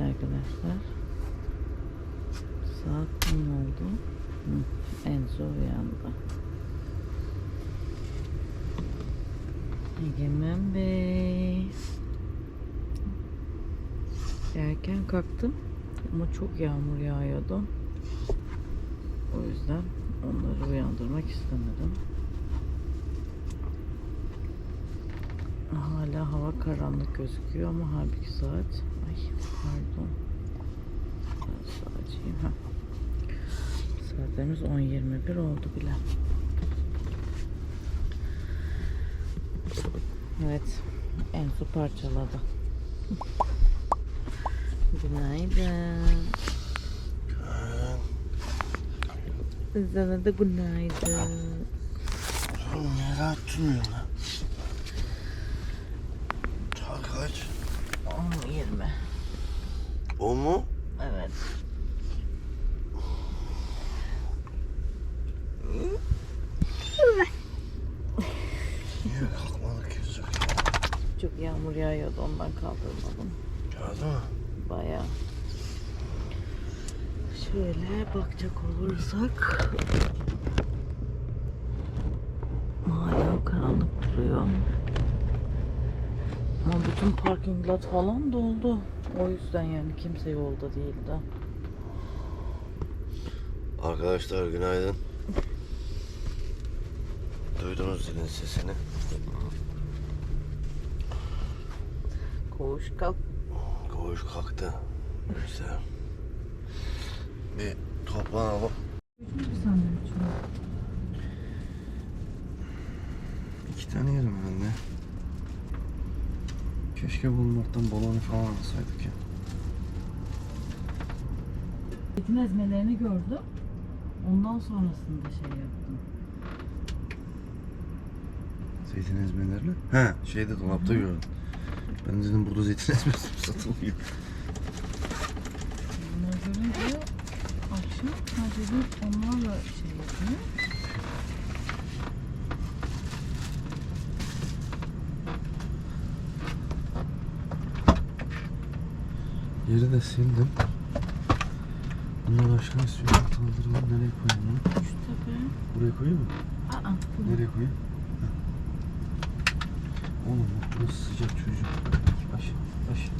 Evet arkadaşlar. Saat 10 oldu. Hı, Enzo uyandı. Egemen Bey. Erken kalktım ama çok yağmur yağıyordu. O yüzden onları uyandırmak istemedim. Hala hava karanlık gözüküyor ama halbuki saat ay pardon saatçiyim ha. Saatlerimiz 10.21 oldu bile. Evet. Ensu parçaladı. Günaydın. Sana da günaydın. Oğlum nereye atmıyor lan? Saat kaç? 10.20. O mu? Evet. Niye kalkmadık yüzük? Çok yağmur yağıyordu ondan kaldırmadım. Geldi mi? Baya. Şöyle bakacak olursak hala karanlık duruyor. Ama bütün parking lot falan doldu. O yüzden yani kimse yolda değildi. Arkadaşlar günaydın. Duydunuz zilin sesini. Koğuş kalk. Koğuş kalktı. İşte. Bir toplanalım. İki tane yerim ben de. Keşke bulmaktan bolonu falan alsaydık ya. Etin ezmelerini gördüm. Ondan sonrasında şey yaptım. Zeytin ezmelerini? He, şeyde dolapta gördüm. Ben dedim burada zeytin ezmesi mi satılıyor? Bunları görünce akşam ha dedim onlarla şey yapayım. Yeri de sildim. Bundan aşağı istiyorum. Kaldıralım. Nereye koyayım bunu? Şu tepe. Buraya koyayım mı? Aa, Nereye koyayım? Ha. Oğlum bak burası sıcak çocuk. Aş, aş.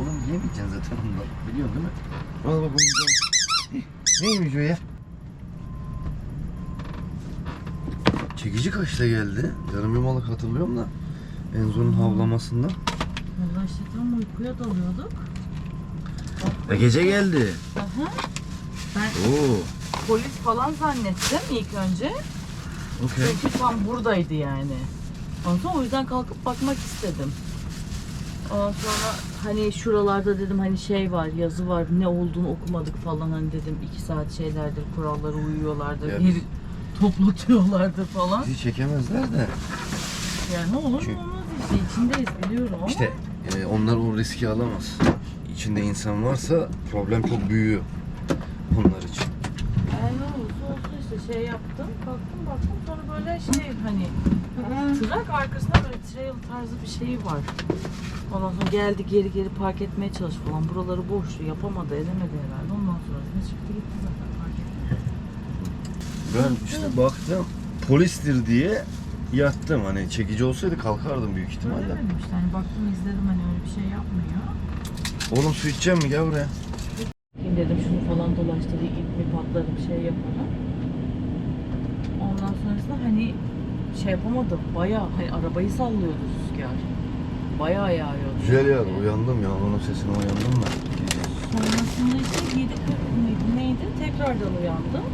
Oğlum yiyemeyeceksin zaten ondan. Biliyorsun değil mi? Al bak onu Neymiş o ya? Çekici kaçta geldi? Yarım yumalık hatırlıyorum da. Enzo'nun havlamasından. Vallahi işte tam uykuya dalıyorduk. E gece geldi. Aha. Ben Oo. polis falan zannettim ilk önce. Okey. Çünkü tam buradaydı yani. Ondan sonra o yüzden kalkıp bakmak istedim. Ondan sonra hani şuralarda dedim hani şey var yazı var ne olduğunu okumadık falan hani dedim iki saat şeylerdir kurallara uyuyorlardır Ya bir toplatıyorlardır falan. Bizi çekemezler de. Yani ne olur Çünkü- ne olmaz işte içindeyiz biliyorum ama. İşte e, onlar o riski alamaz. İçinde insan varsa problem çok büyüyor onlar için. Yani ne olursa olsun işte şey yaptım kalktım baktım sonra böyle şey hani trak arkasında böyle trail tarzı bir şey var. Ondan sonra geldi geri geri park etmeye çalıştı falan. Buraları boştu yapamadı edemedi herhalde. Ondan sonrasında çıktı gitti zaten park etti. Ben işte baktım polistir diye yattım. Hani çekici olsaydı kalkardım büyük ihtimalle. Söylemedim işte hani baktım izledim hani öyle bir şey yapmıyor. Oğlum su içeceğim mi? Gel buraya. Bakayım dedim şunu falan dolaştırayım ip mi patlarım şey yaparım. Ondan sonrasında hani şey yapamadım. Bayağı hani arabayı sallıyordu rüzgar. Bayağı yağıyordu. Güzel ya uyandım ya. Onun sesine uyandım da. Gece. Sonrasında işte 7 mıydı neydi? Tekrardan uyandım.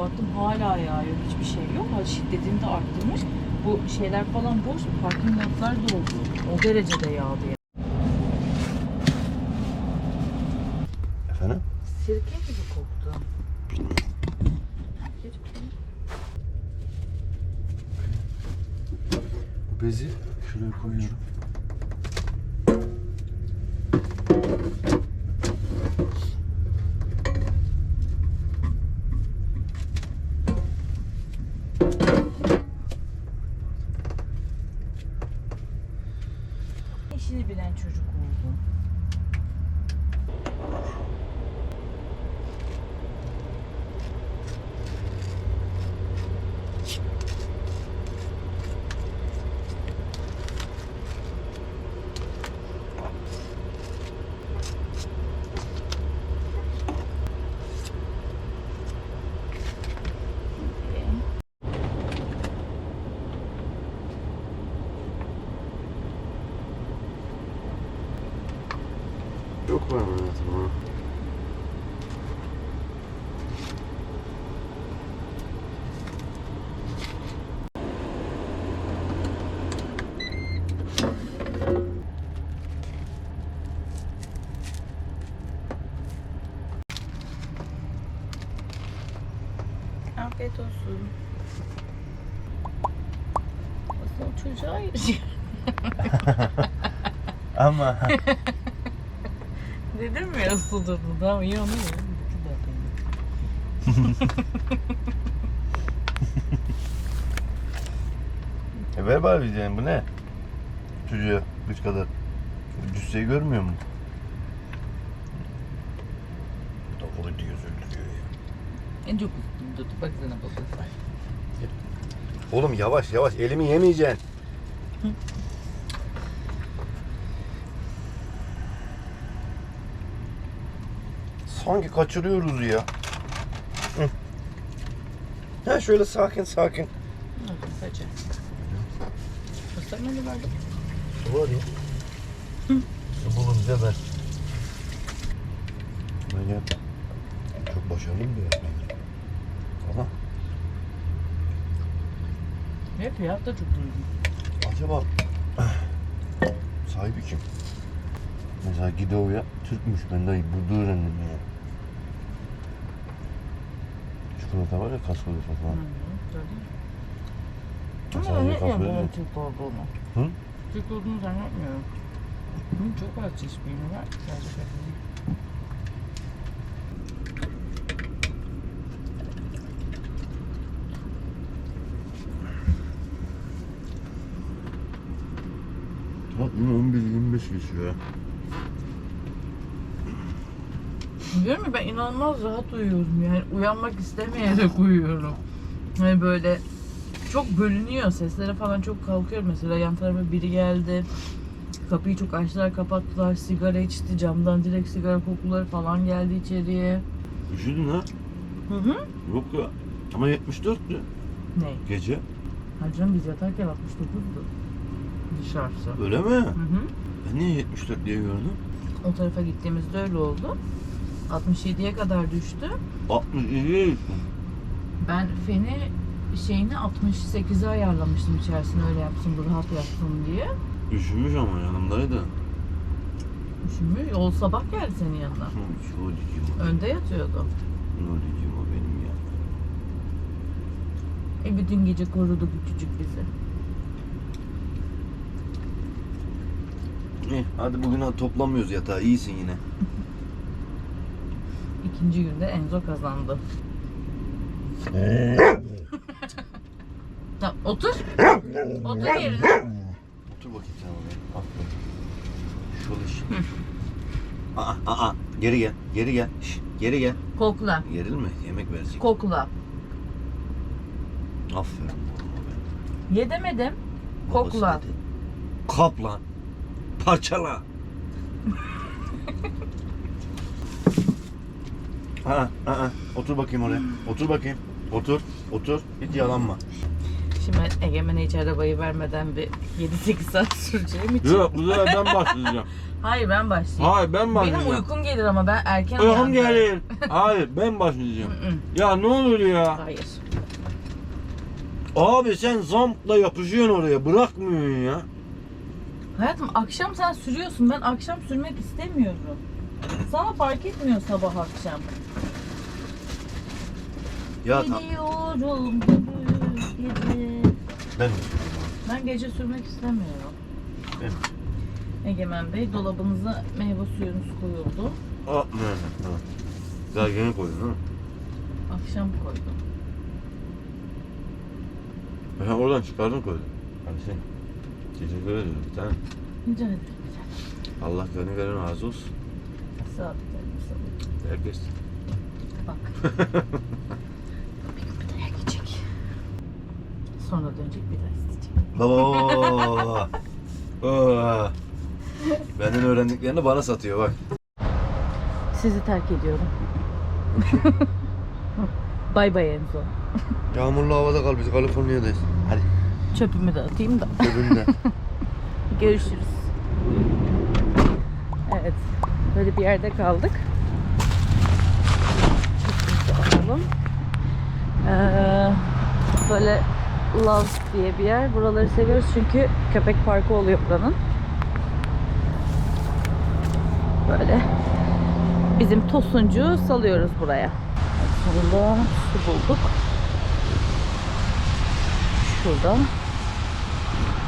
Baktım hala yağıyor. Hiçbir şey yok. Ha, şiddetini de arttırmış. Bu şeyler falan boş. Parking lotlar doldu. O derecede yağdı yani. Efendim? Sirke gibi koktu. Bu bezi şuraya koyuyorum. Afiyet olsun. O çocuğa. Ama Dedim ya su durdu. Tamam iyi onu yiyor. İki dakika. e ver bari diyeceğim bu ne? Çocuğa güç kadar. Cüsseyi görmüyor mu? Doğru diyor öldürüyor ya. En çok durdu. Baksana babası. Oğlum yavaş yavaş elimi yemeyeceksin. Sanki kaçırıyoruz ya. Hı. Ha şöyle sakin sakin. Sadece. Göstermedi verdim. Var ya. Su bulunca ben. Ben ya çok başarılı bir öğretmenim. Ama Hep ya da çok duydum. acaba sahibi kim? Mesela Gideo'ya Türkmüş ben dayı burada öğrendim ya. Çikolata var ya kaskolata falan. Ama zannetmiyorum bunun. Türk olduğunu. Hı? Türk olduğunu zannetmiyorum. Bunun çok az çeşit var. Sadece Tatlım 11-25 geçiyor ya. Diyorum ya ben inanılmaz rahat uyuyorum yani uyanmak istemeyerek uyuyorum. Hani böyle çok bölünüyor seslere falan çok kalkıyor mesela yan tarafa biri geldi. Kapıyı çok açtılar kapattılar sigara içti camdan direkt sigara kokuları falan geldi içeriye. Üşüdün ha? Hı hı. Yok ya. Ama 74'tü Ne? gece. Ha canım biz yatarken 69'du dışarısı. Öyle mi? Hı hı. Ben niye 74 diye gördüm? O tarafa gittiğimizde öyle oldu. 67'ye kadar düştü. 67 Ben feni şeyini 68'e ayarlamıştım içerisine öyle yapsın bu rahat yapsın diye. Üşümüş ama yanımdaydı. Üşümüş. Yol sabah geldi senin yanına. Önde yatıyordu. Çocuğum o benim ya. E bütün gece korudu küçücük bizi. Hadi bugün ha- toplamıyoruz yatağı. İyisin yine. İkinci günde Enzo kazandı. Tamam otur. Otur yerine. Otur bakayım sen oraya. Aferin. Şöyle. Aa, aa, geri gel. Geri gel. Şş, geri gel. Kokla. Gerilme. Yemek verecek. Kokla. Aferin. Ye demedim. Kokla. dedi. Parçala. Aa, aa, otur bakayım oraya. Otur bakayım. Otur. Otur. Hiç yalanma. Şimdi Egemen'e hiç arabayı vermeden bir 7-8 saat süreceğim için. Yok bu sefer ben başlayacağım. Hayır ben başlayayım. Hayır ben Benim başlayacağım. uykum gelir ama ben erken Uykum uyandım. gelir. Hayır ben başlayacağım. Ya ne olur ya. Hayır. Abi sen zampla yapışıyorsun oraya. Bırakmıyorsun ya. Hayatım akşam sen sürüyorsun. Ben akşam sürmek istemiyorum. Sana fark etmiyor sabah akşam. Ya tam. Gidiyorum gündüz gece. Ben Ben gece sürmek istemiyorum. Ben. Egemen Bey dolabınıza meyve suyunuz koyuldu. Aa, ne? Ha. Daha yeni koydun ha. Akşam koydum. Ha, oradan çıkardın koydun. Hadi sen. Teşekkür ederim bir tane. Rica ederim. Allah gönül veren razı olsun. Sağ ol. Sağ ol. Herkes. Bak. bir dayak yiyecek. Sonra dönecek bir daha isteyecek. Baba. Oo. Benden öğrendiklerini bana satıyor bak. Sizi terk ediyorum. bay bay Enzo. Yağmurlu havada kal biz Kaliforniya'dayız. Hadi. Çöpümü de atayım da. Cebimde. Görüşürüz. Evet. Böyle bir yerde kaldık. Alalım. Ee, böyle Love diye bir yer. Buraları seviyoruz çünkü köpek parkı oluyor buranın. Böyle bizim tosuncuğu salıyoruz buraya. Sonunda su bulduk. Şurada.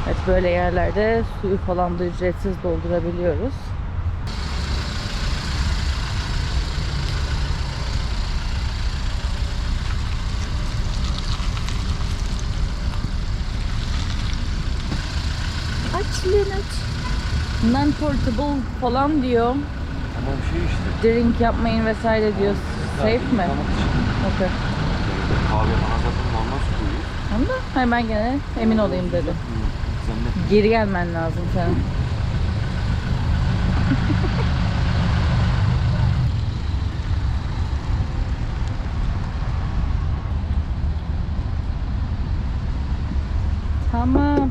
Evet böyle yerlerde suyu falan da ücretsiz doldurabiliyoruz. Aç Linux. Non-portable falan diyor. Ama bir şey işte. Drink yapmayın vesaire diyor. Safe mi? Okay. Kahve bana zaten normal su koyuyor. Da hayır, ben gene emin olayım dedim. Geri gelmen lazım senin. tamam.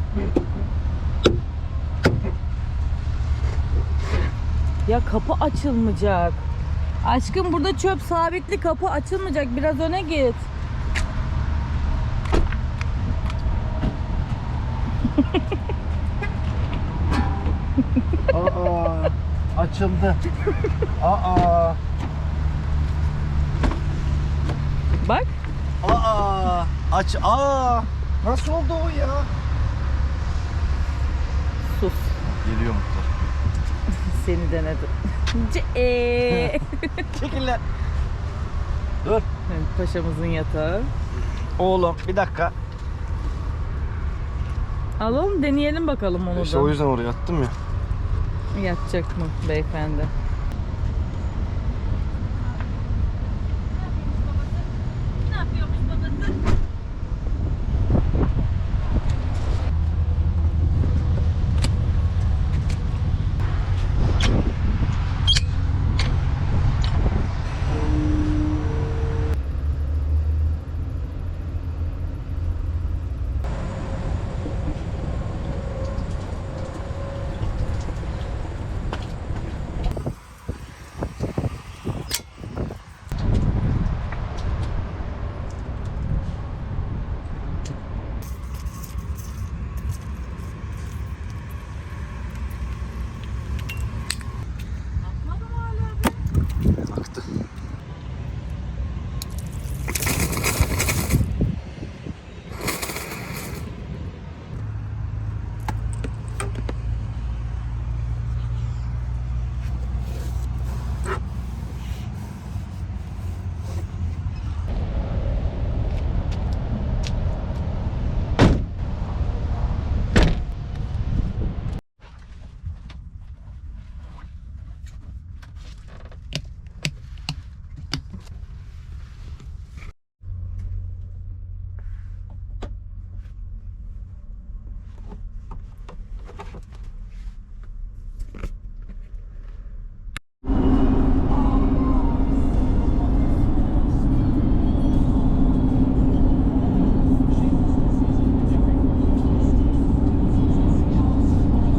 Ya kapı açılmayacak. Aşkım burada çöp sabitli kapı açılmayacak. Biraz öne git. Aa, açıldı. Aa, Bak. aa, aç, aa. Nasıl oldu o ya? Sus. Geliyor muhtar. Seni denedim. Eee. Çekil lan. Dur. Paşamızın yatağı. Oğlum bir dakika. Alalım deneyelim bakalım onu İşte da. o yüzden oraya attım ya. Yatacak mı beyefendi?